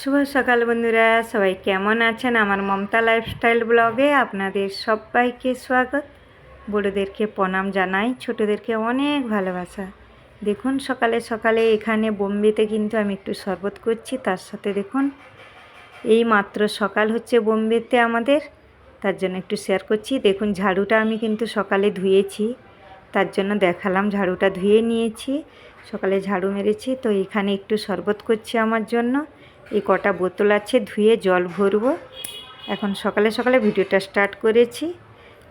শুভ সকাল বন্ধুরা, সবাই কেমন আছেন? আমার মমতা লাইফস্টাইল ব্লগে আপনাদের সবাইকে স্বাগত। বড়োদেরকে প্রণাম জানাই, ছোটোদেরকে অনেক ভালোবাসা। দেখুন, সকালে সকালে এখানে বোম্বেতে কিন্তু আমি একটু শরবত করছি, তার সাথে দেখুন, এই মাত্র সকাল হচ্ছে বোম্বেতে আমাদের, তার জন্য একটু শেয়ার করছি। দেখুন, ঝাড়ুটা আমি কিন্তু সকালে ধুয়েছি, তার জন্য দেখালাম, ঝাড়ুটা ধুয়ে নিয়েছি, সকালে ঝাড়ু মেরেছি, তো এখানে একটু শরবত করছি আমার জন্য। এই কটা বোতল আছে, ধুয়ে জল ভরবো। এখন সকালে সকালে ভিডিওটা স্টার্ট করেছি।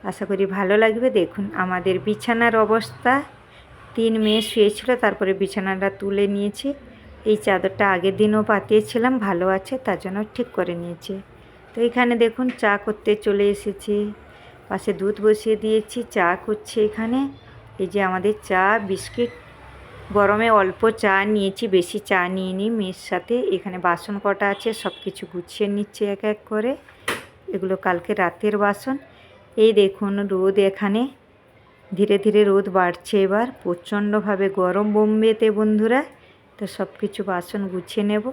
আশা করি ভালো লাগবে। দেখুন, আমাদের বিছানার অবস্থা। তিন মেয়ে শুয়েছিল, তারপরে বিছানাটা তুলে নিয়েছি। এই চাদরটা আগের দিনও পাতিয়েছিলাম, ভালো আছে, তার জন্য ঠিক করে নিয়েছি। তো এখানে দেখুন, চা করতে চলে এসেছি। পাশে দুধ বসিয়ে দিয়েছি, চা করছে এখানে। এই যে আমাদের চা, বিস্কিট গরমে অল্প চা নিয়েছি, বেশি চা নিয়ে নিই মেয়ের সাথে এখানে বাসন কটা আছে সব কিছু গুছিয়ে নিচ্ছে এক এক করে। এগুলো কালকে রাতের বাসন। এই দেখুন রোদ এখানে। ধীরে ধীরে রোদ বাড়ছে এবার। প্রচণ্ডভাবে গরম বোম্বেতে বন্ধুরা। তো সব কিছু বাসন গুছিয়ে নেব।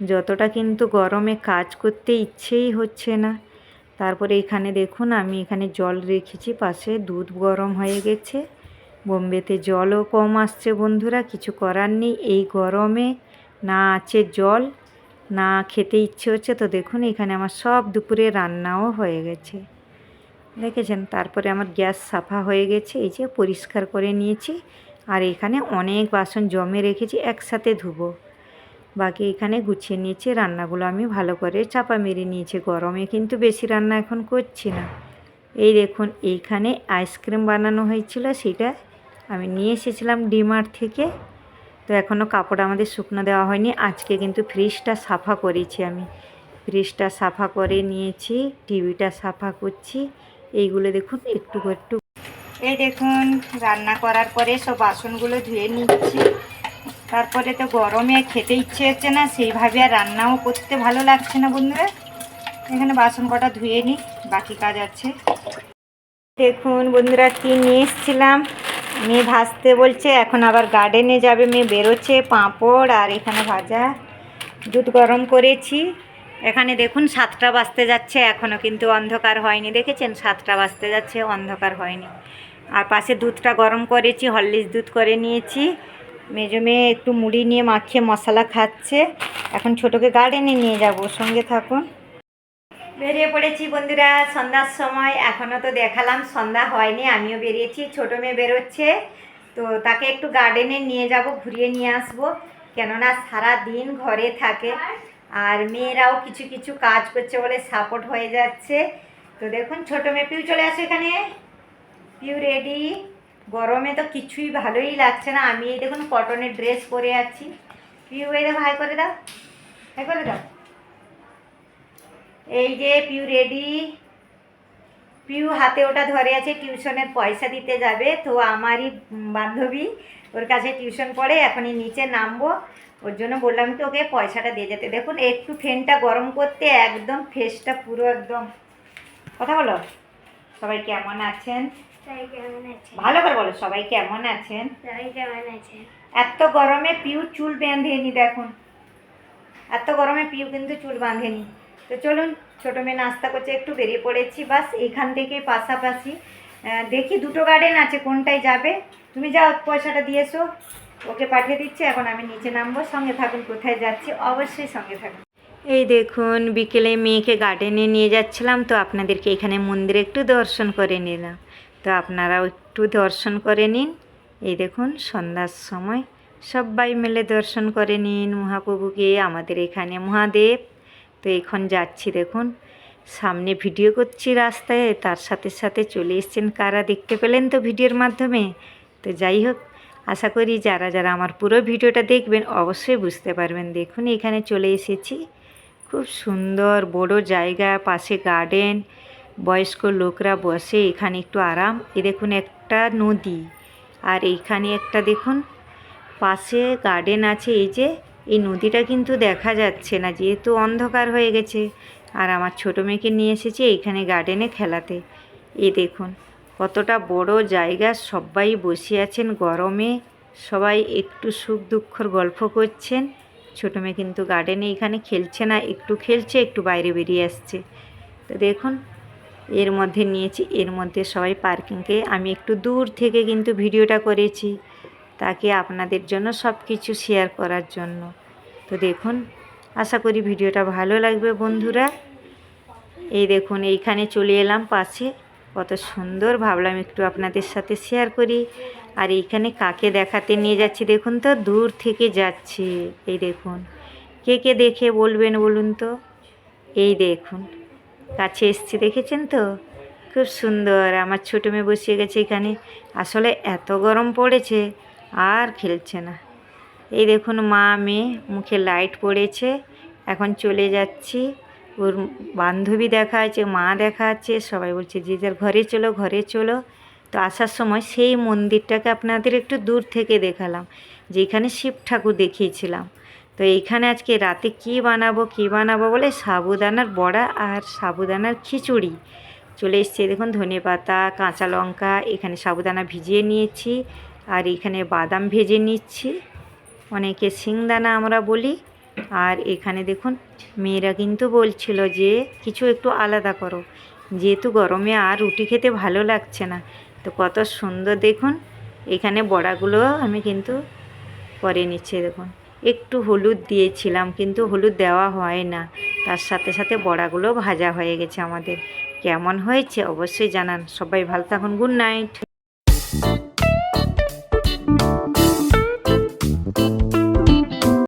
যতটা কিন্তু গরমে কাজ করতে ইচ্ছেই হচ্ছে না। তারপরে এখানে দেখুন, আমি এখানে জল রেখেছি, পাশে দুধ গরম হয়ে গেছে। বোম্বেতে জলও কম আসছে বন্ধুরা, কিছু করার নেই। এই গরমে না আছে জল, না খেতে ইচ্ছে হচ্ছে। তো দেখুন, এখানে আমার সব দুপুরে রান্নাও হয়ে গেছে। দেখেছেন? তারপরে আমার গ্যাস সাফা হয়ে গেছে, এই যে পরিষ্কার করে নিয়েছি। আর এখানে অনেক বাসন জমে রেখেছি, একসাথে ধুবো। বাকি এখানে গুছিয়ে নিয়েছি, রান্নাগুলো আমি ভালো করে চাপা মেরে নিয়েছি। গরমে কিন্তু বেশি রান্না এখন করছি না। এই দেখুন, এইখানে আইসক্রিম বানানো হয়েছিল, সেটা আমি নিয়ে এসেছিলাম ডিমার্ট থেকে। তো এখনও কাপড় আমাদের শুকনো দেওয়া হয়নি। আজকে কিন্তু ফ্রিজটা সাফা করেছি আমি। ফ্রিজটা সাফা করে নিয়েছি টিভিটা সাফা করছি। এইগুলো দেখুন, একটু একটু এই দেখুন, রান্না করার পরে সব বাসনগুলো ধুয়ে নিচ্ছি। তারপরে তো গরমে খেতে ইচ্ছে হচ্ছে না, সেইভাবে আর রান্নাও করতে ভালো লাগছে না বন্ধুরা। এখানে বাসন কটা ধুয়ে নিই, বাকি কাজ আছে। দেখুন বন্ধুরা, কি নিয়ে এসেছিলাম? মেয়ে ভাজতে বলছে, এখন আবার গার্ডেনে যাবে মেয়ে, বেরোচ্ছে, পাঁপড় আর এখানে ভাজা দুধ গরম করেছি। এখানে দেখুন সাতটা বাজতে যাচ্ছে এখনও কিন্তু অন্ধকার হয়নি, দেখেছেন? সাতটা বাজতে যাচ্ছে, অন্ধকার হয়নি। আর পাশে দুধটা গরম করেছি, হরলিক্স দুধ করে নিয়েছি। মেজো মেয়ে একটু মুড়ি নিয়ে মাখিয়ে মশলা খাচ্ছে। এখন ছোটোকে গার্ডেনে নিয়ে যাব, সঙ্গে থাকুন। বেরিয়ে পড়েছি বন্ধুরা, সন্ধ্যার সময়। এখনও তো দেখালাম, সন্ধ্যা হয়নি, আমিও বেরিয়েছি, ছোটো মেয়ে বেরোচ্ছে। তো তাকে একটু গার্ডেনে নিয়ে যাব, ঘুরিয়ে নিয়ে আসব। কেননা সারা দিন ঘরে থাকে, আর মেয়েরাও কিছু কিছু কাজ করছে বলে সাপোর্ট হয়ে যাচ্ছে। তো দেখুন, ছোটো মেয়ে পিউ চলে আসে এখানে। পিউ রেডি গরমে তো কিছুই ভালোই লাগছে না। আমি এই দেখুন কটনের ড্রেস পরে আছি। পিউ, এই দেখো হাই করে দাও। হাই করে দাও। এই যে পিউ রেডি। পিউ হাতে ওটা ধরে আছে টিউশনের পয়সা দিতে যাবে। তো আমারই বান্ধবী ওর কাছে টিউশন পড়ে এখনই নিচে নামবো। ওর জন্য বললাম কি ওকে পয়সাটা দিয়ে যেতে। দেখুন একটু ফ্যানটা গরম করতে একদম ফেসটা পুরো একদম। কথা বলো? সবাই কেমন আছেন? ভালো করে বলো সবাই কেমন আছেন? এত গরমে পিউ চুল বাঁধেনি দেখুন। এত গরমে পিউ কিন্তু চুল বাঁধেনি। তো চলুন, ছোটো মেয়ে নাস্তা করছে, একটু বেরিয়ে পড়েছি। বাস, এখান থেকে পাশাপাশি দেখি দুটো গার্ডেন আছে, কোনটায় যাবে। তুমি যাও, পয়সাটা দিয়েছ ওকে পাঠিয়ে দিচ্ছি, এখন আমি নিচে নামবো। সঙ্গে থাকুন, কোথায় যাচ্ছি? অবশ্যই সঙ্গে থাকুন। এই দেখুন, বিকেলে মেয়েকে গার্ডেনে নিয়ে যাচ্ছিলাম, তো আপনাদেরকে এখানে মন্দিরে একটু দর্শন করে নিলাম। তো আপনারাও একটু দর্শন করে নিন। এই দেখুন, সন্ধ্যার সময়। সবাই মিলে দর্শন করে নিন, মহাপ্রভুকে, আমাদের এখানে মহাদেব। তো এখন যাচ্ছি, দেখুন। সামনে ভিডিও করছি রাস্তায়, তার সাথে সাথে চলে এসছেন কারা দেখতে পেলেন তো ভিডিওর মাধ্যমে? তো যাই হোক, আশা করি যারা যারা আমার পুরো ভিডিওটা দেখবেন অবশ্যই বুঝতে পারবেন। দেখুন, এখানে চলে এসেছি। খুব সুন্দর বড় জায়গা, পাশে গার্ডেন, বয়স্ক লোকরা বসে, এখানে একটু আরাম। এ দেখুন একটা নদী, আর এইখানে একটা দেখুন, পাশে গার্ডেন আছে, এই যে এই নদীটা কিন্তু দেখা যাচ্ছে না, যেহেতু অন্ধকার হয়ে গেছে। আর আমার ছোটো মেয়েকে নিয়ে এসেছি এইখানে গার্ডেনে খেলাতে। এ দেখুন, কতটা বড় জায়গা, সবাই বসে আছেন গরমে। সবাই একটু সুখ দুঃখর গল্প করছেন। ছোটো মেয়ে কিন্তু গার্ডেনে এখানে খেলছে না, একটু খেলছে, একটু বাইরে বেরিয়ে আসছে। তো দেখুন, এর মধ্যে নিয়েছি, এর মধ্যে সবাই পার্কিংকে আমি একটু দূর থেকে কিন্তু ভিডিওটা করেছি। তাকে আপনাদের জন্য সব কিছু শেয়ার করার জন্য। তো দেখুন, আশা করি ভিডিওটা ভালো লাগবে বন্ধুরা। এই দেখুন, এইখানে চলে এলাম পাশে। কত সুন্দর, ভাবলাম একটু আপনাদের সাথে শেয়ার করি। আর এইখানে কাকে দেখাতে নিয়ে যাচ্ছি দেখুন তো, দূর থেকে যাচ্ছে। এই দেখুন, কে কে দেখে বলবেন বলুন তো? এই দেখুন, কাছে এসছি, দেখেছেন তো? খুব সুন্দর, আমার ছোটো মেয়ে বসিয়ে গেছে এখানে। আসলে এত গরম পড়েছে আর খেলছে না। এই দেখুন মা, মেয়ে, মুখে লাইট পড়েছে। এখন চলে যাচ্ছি। ওর বান্ধবী দেখা আছে, মা দেখা আছে। সবাই বলছে, যে যার ঘরে চলো ঘরে চলো। তো আসার সময় সেই মন্দিরটাকে আপনাদের একটু দূর থেকে দেখালাম, যেখানে শিব ঠাকুর দেখিয়েছিলাম। তো এইখানে আজকে রাতে কি বানাবো কি বানাবো বলে সাবুদানার বড়া আর সাবুদানার খিচুড়ি। চলে এসছে, দেখুন ধনে পাতা কাঁচা লঙ্কা, এখানে সাবুদানা ভিজিয়ে নিয়েছি। আর এখানে বাদাম ভেজে নিচ্ছি। অনেকে সিংদানা আমরা বলি। আর এখানে দেখুন, মেয়েরা কিন্তু বলছিল যে, কিছু একটু আলাদা করো। যেহেতু গরমে আর রুটি খেতে ভালো লাগছে না। তো কত সুন্দর দেখুন, এখানে বড়াগুলো আমি কিন্তু করে নিচ্ছি দেখুন। একটু হলুদ দিয়েছিলাম, কিন্তু হলুদ দেওয়া হয় না। তার সাথে সাথে বড়াগুলো ভাজা হয়ে গেছে আমাদের। কেমন হয়েছে অবশ্যই জানান। সবাই ভালো থাকুন, গুড নাইট।